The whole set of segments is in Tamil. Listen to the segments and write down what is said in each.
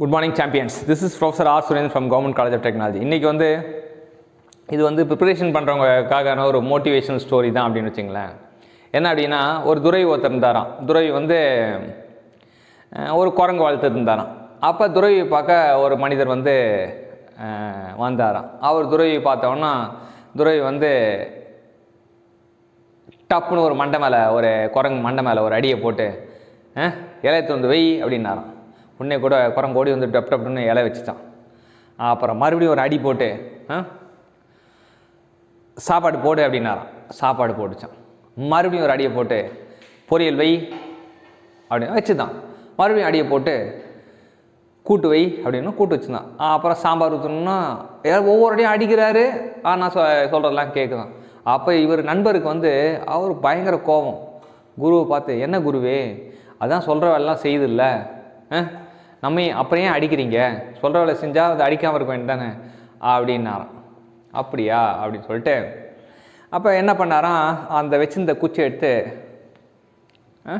Good morning champions this is professor R Surendran from government college of technology இன்றைக்கி வந்து இது வந்து ப்ரிப்பரேஷன் பண்ணுறவங்களுக்கான ஒரு மோட்டிவேஷனல் ஸ்டோரி தான் அப்படின்னு வச்சுங்களேன். என்ன அப்படின்னா ஒரு துறை ஒருத்தர் இருந்தாராம். துறை வந்து ஒரு குரங்கு வளர்த்துட்டு இருந்தாராம். அப்போ துறவியை பார்க்க ஒரு மனிதர் வந்து வந்தாராம். அவர் துறவியை பார்த்தோன்னா துறவி வந்து டப்புன்னு ஒரு மண்டை மேலே ஒரு குரங்கு மண்டை மேலே ஒரு அடியை போட்டு ஏழை இலையை வந்து வெய் அப்படின்னாராம். உடனே கூட குரங்கோடி வந்து டப் டப்னு இலை வச்சுட்டான். அப்புறம் மறுபடியும் ஒரு அடி போட்டு சாப்பாடு போடு அப்படின்னாராம். சாப்பாடு போட்டுச்சான். மறுபடியும் ஒரு அடியை போட்டு பொரியல் வை அப்படின்னு வச்சுதான். மறுபடியும் அடியை போட்டு கூட்டு வை அப்படின்னு கூட்டு வச்சுருந்தான் அப்புறம் சாம்பார் ஊற்றணும்னா ஏதாவது ஒவ்வொரு அடியும் அடிக்கிறாரு. ஆ நான் சொ சொல்கிறதெல்லாம் கேட்குதான் அப்போ இவர் நண்பருக்கு வந்து அவர் பயங்கர கோபம் குருவை பார்த்து என்ன குருவே? அதான் சொல்கிற வேலைலாம் செய்யுதில்ல ஆ? நம்ம அப்புறம் ஏன் அடிக்கிறீங்க? சொல்கிற வேலை செஞ்சால் அது அடிக்காமல் இருக்க வேண்டியதானே அப்படின்னாராம். அப்படியா? அப்படின்னு சொல்லிட்டு அப்போ என்ன பண்ணாராம்? அந்த வச்சிருந்த குச்சி எடுத்து ஆ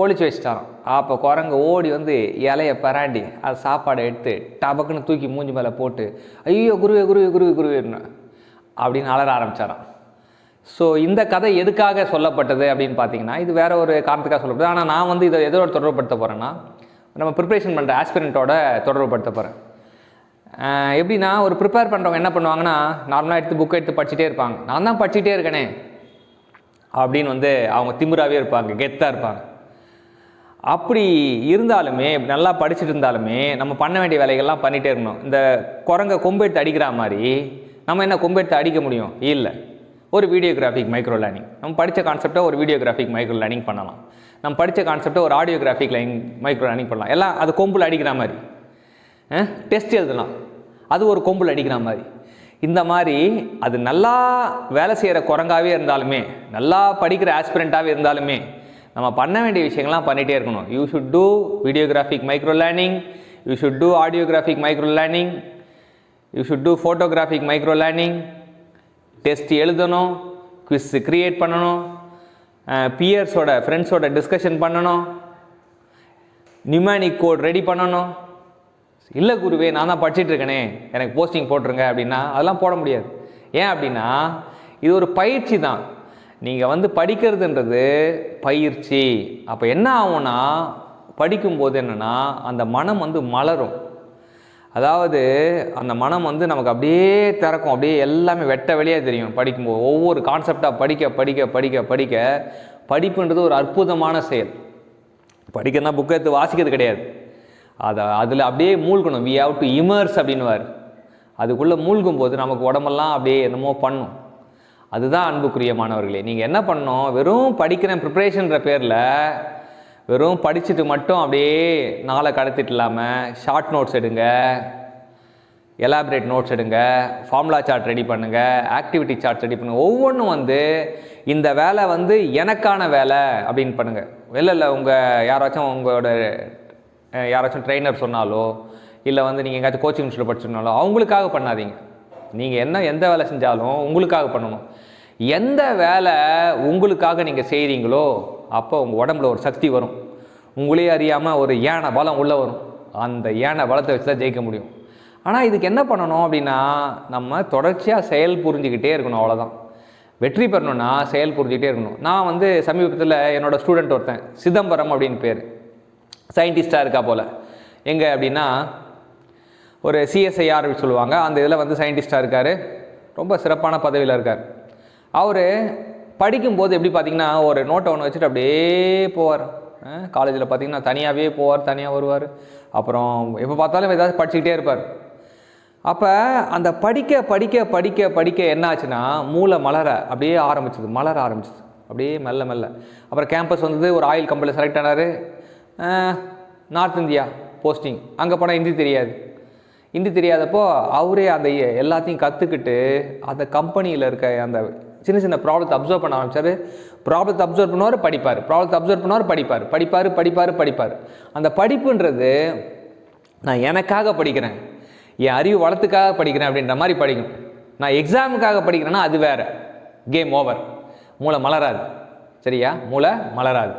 வச்சிட்டாராம். அப்போ குரங்கு ஓடி வந்து இலையை பராண்டி அது சாப்பாடை எடுத்து டபக்குன்னு தூக்கி மூஞ்சி மேலே போட்டு ஐயோ குருவே குருவே குருவே குருவேன்னு அப்படின்னு அலற ஆரம்பிச்சாராம். ஸோ இந்த கதை எதுக்காக சொல்லப்பட்டது அப்படின்னு பார்த்தீங்கன்னா இது வேற ஒரு காரணத்துக்காக சொல்லப்பட்டது. ஆனால் நான் வந்து இதை எதோட தொடர்புப்படுத்த போகிறேன்னா நம்ம ப்ரிப்பரேஷன் பண்ணுற ஆஸ்பிரண்ட்டோட தொடர்புபடுத்த போகிறேன் எப்படின்னா ஒரு ப்ரிப்பேர் பண்ணுறவங்க என்ன பண்ணுவாங்கன்னா நார்மலாக எடுத்து புக்கை எடுத்து படிச்சுட்டே இருப்பாங்க. நான் தான் படிச்சுட்டே இருக்கனே அப்படின்னு வந்து அவங்க திமுறாவே இருப்பாங்க கெத்தாக இருப்பாங்க. அப்படி இருந்தாலுமே நல்லா படிச்சுட்டு இருந்தாலுமே நம்ம பண்ண வேண்டிய வேலைகள்லாம் பண்ணிகிட்டே இருக்கணும். இந்த குரங்கை கொம்பு எடுத்து அடிக்கிற மாதிரி நம்ம என்ன கொம்பு எடுத்து அடிக்க முடியும்? இல்லை. ஒரு வீடியோகிராஃபிக் மைக்ரோ லேர்னிங் நம்ம படித்த கான்செப்டை ஒரு வீடியோகிராஃபிக் மைக்ரோ லேர்னிங் பண்ணலாம். நம்ம படித்த கான்செப்டை ஒரு ஆடியோகிராஃபிக் லைன் மைக்ரோ லேர்னிங் பண்ணலாம். எல்லாம் அது கொம்பில் அடிக்கிற மாதிரி. டெஸ்ட் எழுதலாம். அது ஒரு கொம்பில் அடிக்கிற மாதிரி. இந்த மாதிரி அது நல்லா வேலை செய்கிற குரங்காகவே இருந்தாலுமே நல்லா படிக்கிற ஆஸ்பிரண்ட்டாகவே இருந்தாலுமே நம்ம பண்ண வேண்டிய விஷயங்கள்லாம் பண்ணிகிட்டே இருக்கணும். You should do videographic micro learning you should do audiographic micro learning you should do photographic micro learning test எழுதணும். குவிஸ் க்ரியேட் பண்ணணும். பியர்ஸோட ஃப்ரெண்ட்ஸோட டிஸ்கஷன் பண்ணணும். நியூமேனிக் கோட் ரெடி பண்ணணும். இல்லை குருவே நான் தான் படிச்சிட்டு இருக்கனே. எனக்கு போஸ்டிங் போட்டுருங்க அப்படின்னா அதெல்லாம் போட முடியாது. ஏன் அப்படின்னா இது ஒரு பயிற்சி தான். நீங்கள் வந்து படிக்கிறதுன்றது பயிற்சி. அப்போ என்ன ஆகும்னா படிக்கும்போது என்னென்னா அந்த மனம் வந்து மலரும். அதாவது அந்த மனம் வந்து நமக்கு அப்படியே திறக்கும் அப்படியே எல்லாமே வெட்ட வெளியே தெரியும். படிக்கும்போது ஒவ்வொரு கான்செப்டாக படிக்க படிக்க படிக்க படிக்க படிப்புன்றது ஒரு அற்புதமான செயல். படிக்கிறதுனா புக்கை எடுத்து வாசிக்கிறது கிடையாது. அதை அதில் அப்படியே மூழ்கணும். வி ஹாவ் டு இமர்ஸ் அப்படின்வார் அதுக்குள்ளே மூழ்கும் போது நமக்கு உடம்பெல்லாம் அப்படியே என்னமோ பண்ணும். அதுதான் அன்புக்குரிய மாணவர்களே நீங்கள் என்ன பண்ணணும்? வெறும் படிக்கிறேன் ப்ரிப்ரேஷன்ற பேரில் வெறும் படிச்சுட்டு மட்டும் அப்படியே நாளை கடத்திட்டு இல்லாமல் ஷார்ட் நோட்ஸ் எடுங்க. எலாபரேட் நோட்ஸ் எடுங்க. ஃபார்முலா சார்ட் ரெடி பண்ணுங்கள் ஆக்டிவிட்டி சார்ட் ரெடி பண்ணுங்க. ஒவ்வொன்றும் வந்து இந்த வேலை வந்து எனக்கான வேலை அப்படின்னு பண்ணுங்கள் இல்லை இல்லை உங்கள் யாராச்சும் உங்களோட யாராச்சும் ட்ரெயினர் சொன்னாலோ இல்லை வந்து நீங்கள் எங்கேயாச்சும் கோச்சிங் இன்ஸ்டியூட் படிச்சிருந்தாலோ அவங்களுக்காக பண்ணாதீங்க. நீங்கள் என்ன எந்த வேலை செஞ்சாலும் உங்களுக்காக பண்ணணும். எந்த வேலை உங்களுக்காக நீங்கள் செய்கிறீங்களோ அப்போ உங்கள் உடம்புல ஒரு சக்தி வரும். உங்களே அறியாமல் ஒரு யானை பலம் உள்ளே வரும். அந்த யானை பலத்தை வச்சு தான் ஜெயிக்க முடியும். ஆனால் இதுக்கு என்ன பண்ணணும் அப்படின்னா நம்ம தொடர்ச்சியாக செயல் புரிஞ்சுக்கிட்டே இருக்கணும் அவ்வளோதான் வெற்றி பெறணும்னா செயல் புரிஞ்சுக்கிட்டே இருக்கணும். நான் வந்து சமீபத்தில் என்னோடய ஸ்டூடெண்ட் ஒருத்தன் சிதம்பரம் அப்படின்னு பேர். சயின்டிஸ்டாக இருக்கா போல். எங்கே அப்படின்னா ஒரு சிஎஸ்ஐஆர் சொல்லுவாங்க. அந்த இதில் வந்து சயின்டிஸ்டாக இருக்கார். ரொம்ப சிறப்பான பதவியில் இருக்கார். அவர் படிக்கும்போது எப்படி பார்த்தீங்கன்னா ஒரு நோட்டை ஒன்று வச்சுட்டு அப்படியே போவார். காலேஜில் பார்த்தீங்கன்னா தனியாகவே போவார் தனியாக வருவார். அப்புறம் எப்போ பார்த்தாலும் ஏதாவது படிச்சுக்கிட்டே இருப்பார். அப்போ அந்த படிக்க படிக்க படிக்க படிக்க என்ன ஆச்சுன்னா மூளை மலர அப்படியே ஆரம்பிச்சது மலர ஆரம்பிச்சது. அப்படியே மெல்ல மெல்ல. அப்புறம் கேம்பஸ் வந்தது ஒரு ஆயில் கம்பெனியில் செலக்ட் ஆனார். நார்த் இந்தியா போஸ்டிங் அங்கே போனால் ஹிந்தி தெரியாது. ஹிந்தி தெரியாதப்போ அவரே அந்த எல்லாத்தையும் கற்றுக்கிட்டு அந்த கம்பெனியில் இருக்க அந்த சின்ன சின்ன ப்ராப்ளத்தை அப்சர்வ் பண்ண ஆரம்பிச்சார். ப்ராப்ளத்தை அப்சர்வ் பண்ணுவார் படிப்பார். ப்ராப்ளத்தை அப்சர்வ் பண்ணுவார் படிப்பார். படிப்பார் படிப்பார் படிப்பார். அந்த படிப்புன்றது நான் எனக்காக படிக்கிறேன். என் அறிவு வளத்துக்காக படிக்கிறேன் அப்படின்ற மாதிரி படிக்கணும். நான் எக்ஸாமுக்காக படிக்கிறேன்னா அது வேற. கேம் ஓவர் மூளை மலராது. சரியா? மூளை மலராது.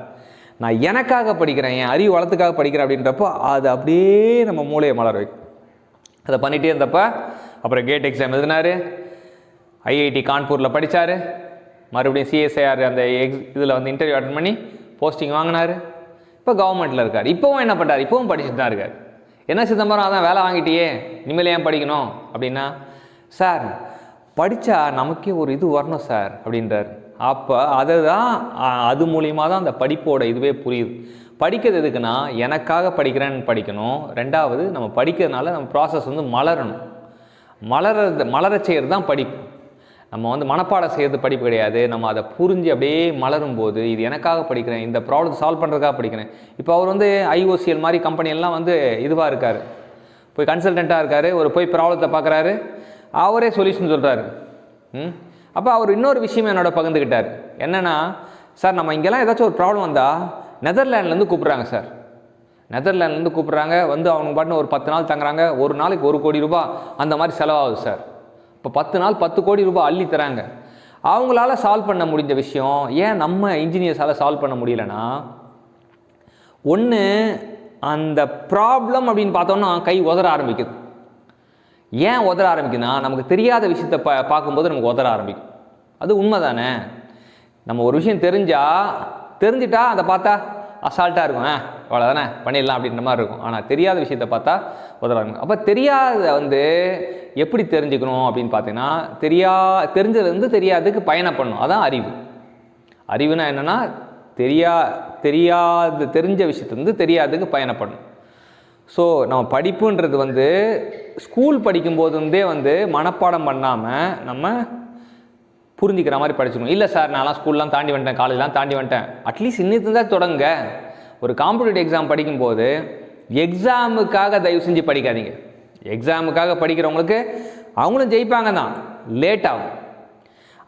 நான் எனக்காக படிக்கிறேன் என் அறிவு வளத்துக்காக படிக்கிறேன் அப்படின்றப்போ அது அப்படியே நம்ம மூளையை மலர வைக்கும். அதை பண்ணிகிட்டே இருந்தப்போ அப்புறம் கேட் எக்ஸாம் எழுதினாரு. ஐஐடி கான்பூரில் படித்தார் மறுபடியும் சிஎஸ்ஐஆர் அந்த எக்ஸ் இதில் வந்து இன்டர்வியூ அட்டன் பண்ணி போஸ்டிங் வாங்கினார். இப்போ கவர்மெண்ட்டில் இருக்கார். இப்போவும் என்ன பண்ணுறாரு இப்போவும் படிச்சுட்டு தான் இருக்கார். என்ன சிதம்பரம் அதான் வேலை வாங்கிட்டியே. இனிமேல் ஏன் படிக்கணும்? அப்படின்னா சார் படித்தா நமக்கே ஒரு இது வரணும் சார் அப்படின்றார். அப்போ அதை தான் அது மூலியமாக தான் அந்த படிப்போட இதுவே புரியுது. படிக்கிறது எதுக்குன்னா எனக்காக படிக்கிறேன்னு படிக்கணும். ரெண்டாவது நம்ம படிக்கிறதுனால நம்ம ப்ராசஸ் வந்து மலரணும். மலர்றது மலரச் செய்கிறது தான் படிப்பு. நம்ம வந்து மனப்பாடம் செய்கிறது படிப்பு கிடையாது. நம்ம அதை புரிஞ்சு அப்படியே மலரும் போது இது எனக்காக படிக்கிறேன் இந்த ப்ராப்ளத்தை சால்வ் பண்ணுறதுக்காக படிக்கிறேன். இப்போ அவர் வந்து ஐஓசிஎல் மாதிரி கம்பெனியெல்லாம் வந்து இதுவாக இருக்கார். போய் கன்சல்டண்ட்டாக இருக்கார் ஒரு போய் ப்ராப்ளத்தை பார்க்குறாரு அவரே சொல்யூஷன் சொல்கிறாரு ம்? அப்போ அவர் இன்னொரு விஷயம் என்னோட பகிர்ந்துக்கிட்டார். என்னென்னா சார் நம்ம இங்கெல்லாம் ஏதாச்சும் ஒரு ப்ராப்ளம் வந்தால் நெதர்லாண்ட்லேருந்து கூப்பிட்றாங்க சார். நெதர்லாண்ட்லேருந்து கூப்பிட்றாங்க வந்து அவங்க பாட்டுன்னு ஒரு பத்து நாள் தங்குறாங்க ஒரு நாளைக்கு ஒரு கோடி ரூபாய் அந்த மாதிரி செலவாகுது சார். இப்போ பத்து நாள் பத்து கோடி ரூபாய் அள்ளி தராங்க. அவங்களால சால்வ் பண்ண முடிஞ்ச விஷயம் ஏன் நம்ம இன்ஜினியர்ஸால் சால்வ் பண்ண முடியலன்னா ஒன்று அந்த ப்ராப்ளம் அப்படின்னு பார்த்தோம்னா கை உதற ஆரம்பிக்குது. ஏன் உதற ஆரம்பிக்குதுன்னா நமக்கு தெரியாத விஷயத்தை பா பார்க்கும்போது நமக்கு உதற ஆரம்பிக்கும். அது உண்மை தானே நம்ம ஒரு விஷயம் தெரிஞ்சால் தெரிஞ்சிட்டா அதை பார்த்தா அசால்ட்டாக இருக்கும் ஆ? அவ்வளோதானே பண்ணிடலாம் அப்படின்ற மாதிரி இருக்கும். ஆனால் தெரியாத விஷயத்தை பார்த்தா உதற அப்போ தெரியாத வந்து எப்படி தெரிஞ்சுக்கணும் அப்படின்னு பார்த்தீங்கன்னா தெரியா தெரிஞ்சதுலேருந்து தெரியாததுக்கு பயணம் பண்ணும் அதான் அறிவு. அறிவுனா என்னன்னா தெரியா தெரியாத தெரிஞ்ச விஷயத்தை வந்து தெரியாததுக்கு பயணப்படணும் ஸோ நம்ம படிப்புன்றது வந்து ஸ்கூல் படிக்கும்போது இருந்தே வந்து மனப்பாடம் பண்ணாமல் நம்ம புரிஞ்சுக்கிற மாதிரி படிச்சுக்கணும். இல்லை சார் நான்லாம் ஸ்கூல்லாம் தாண்டி வந்துட்டேன் காலேஜ்லாம் தாண்டி வந்துட்டேன். அட்லீஸ்ட் இன்னித்து தான் தொடங்க. ஒரு காம்படிட்டிவ் எக்ஸாம் படிக்கும்போது எக்ஸாமுக்காக தயவு செஞ்சு படிக்காதீங்க. எக்ஸாமுக்காக படிக்கிறவங்களுக்கு அவங்களும் ஜெயிப்பாங்க தான் லேட் ஆகும்.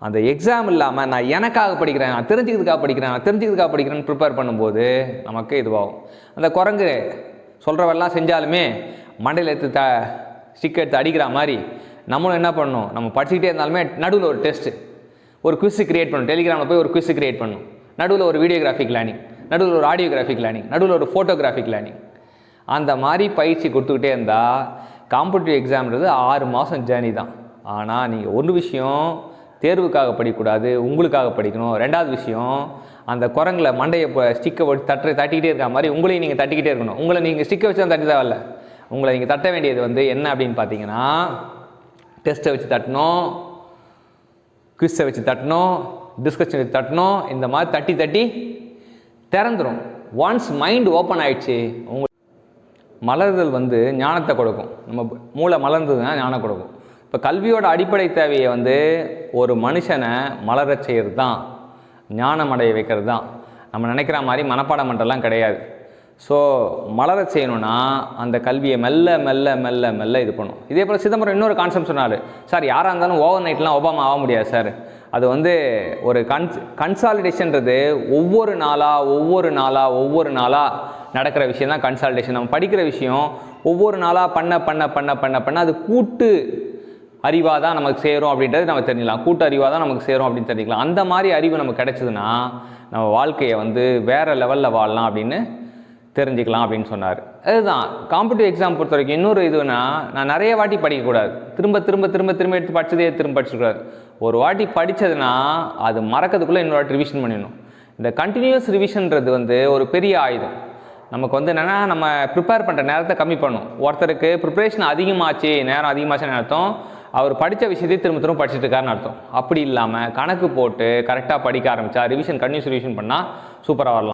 அந்த எக்ஸாம் இல்லாமல் நான் எனக்காக படிக்கிறேன் நான் தெரிஞ்சுக்கிறதுக்காக படிக்கிறேன் நான் தெரிஞ்சுக்கிறதுக்காக படிக்கிறேன்னு ப்ரிப்பேர் பண்ணும்போது நமக்கு இதுவாகும். அந்த குரங்கு சொல்கிறவெல்லாம் செஞ்சாலுமே மண்டையில் எடுத்து த ஸ்டிக் எடுத்து அடிக்கிற மாதிரி நம்மளும் என்ன பண்ணணும்? நம்ம படிச்சுக்கிட்டே இருந்தாலுமே நடுவில் ஒரு டெஸ்ட்டு ஒரு குவிஸ் கிரியேட் பண்ணணும். டெலிகிராமில் போய் ஒரு குவிஸ் கிரியேட் பண்ணணும். நடுவில் ஒரு வீடியோகிராஃபிக் லேர்னிங் நடுவில் ஒரு ஆடியோகிராஃபிக் லேர்னிங் நடுவில் ஒரு ஃபோட்டோகிராஃபிக் லேர்னிங் அந்த மாதிரி பயிற்சி கொடுத்துக்கிட்டே இருந்தால் காம்படிட்டிவ் எக்ஸாம்ன்றது ஆறு மாதம் ஜேர்னி தான். ஆனால் நீங்கள் ஒரு விஷயம் தேர்வுக்காக படிக்கக்கூடாது உங்களுக்காக படிக்கணும். ரெண்டாவது விஷயம் அந்த குரங்கில் மண்டையை இப்போ ஸ்டிக்கை வச்சு தட்டு தட்டிக்கிட்டே இருக்க மாதிரி உங்களையும் நீங்கள் தட்டிக்கிட்டே இருக்கணும். உங்களை நீங்கள் ஸ்டிக்கை வச்சு தான் தட்டி தேவையில்ல. உங்களை நீங்கள் தட்ட வேண்டியது வந்து என்ன அப்படின்னு பார்த்தீங்கன்னா டெஸ்ட்டை வச்சு தட்டணும் குவிஸை வச்சு தட்டணும் டிஸ்கஷன் வச்சு தட்டணும் இந்த மாதிரி தட்டி தட்டி திறந்துடும் ஒன்ஸ் மைண்ட் ஓப்பன் ஆயிடுச்சு உங்க மலர்தல் வந்து ஞானத்தை கொடுக்கும். நம்ம மூளை மலர்ந்ததுன்னா ஞானம் கொடுக்கும். இப்போ கல்வியோட அடிப்படை தேவையை வந்து ஒரு மனுஷனை மலரச் செய்கிறது தான் ஞானம் அடைய வைக்கிறது தான் நம்ம நினைக்கிற மாதிரி மனப்பாடம் பண்ணுறதுலாம் கிடையாது. ஸோ மலர செய்யணும்னா அந்த கல்வியை மெல்ல மெல்ல மெல்ல மெல்ல இது பண்ணும். இதே போல் சிதம்பரம் இன்னொரு கான்செப்ட் சொன்னார். சார் யாராக இருந்தாலும் ஓவர் நைட்லாம் ஒபாமா ஆக முடியாது சார். அது வந்து ஒரு கன்ஸ் கன்சாலிடேஷன்றது ஒவ்வொரு நாளாக ஒவ்வொரு நாளாக ஒவ்வொரு நாளாக நடக்கிற விஷயம் தான் கன்சால்டேஷன் நம்ம படிக்கிற விஷயம் ஒவ்வொரு நாளாக பண்ண பண்ண பண்ண பண்ண பண்ண அது கூட்டு அறிவாக தான் நமக்கு சேரும் அப்படின்றது நம்ம தெரிஞ்சிக்கலாம். கூட்டு அறிவாக தான் நமக்கு சேரும் அப்படின்னு தெரிஞ்சிக்கலாம். அந்த மாதிரி அறிவு நமக்கு கிடைச்சதுன்னா நம்ம வாழ்க்கையை வந்து வேறு லெவலில் வாழலாம் அப்படின்னு தெரிஞ்சுக்கலாம் அப்படின்னு சொன்னார். அதுதான். காம்படிட்டிவ் எக்ஸாம் பொறுத்த வரைக்கும் இன்னொரு இதுனா நான் நிறைய வாட்டி படிக்கக்கூடாது. திரும்ப திரும்ப திரும்ப திரும்ப எடுத்து படித்ததே திரும்ப படிச்சுக்கூடாது ஒரு வாட்டி படித்ததுன்னா அது மறக்கிறதுக்குள்ளே இன்னொரு வாட்டி ரிவிஷன் பண்ணிடணும். இந்த கண்டினியூஸ் ரிவிஷன்றது வந்து ஒரு பெரிய ஆயுதம். நமக்கு வந்து என்னென்னா நம்ம ப்ரிப்பேர் பண்ணுற நேரத்தை கம்மி பண்ணும். ஒருத்தருக்கு ப்ரிப்ரேஷன் அதிகமாச்சு நேரம் அதிகமாச்சுன்னு அர்த்தம். அவர் படித்த விஷயத்தையும் திரும்ப திரும்ப படிச்சுட்டு இருக்காருன்னு அர்த்தம். அப்படி இல்லாமல் கணக்கு போட்டு கரெக்டாக படிக்க ஆரம்பித்தா ரிவிஷன் கண்டினியூஸ் ரிவிஷன் பண்ணால் சூப்பராக வரலாம்.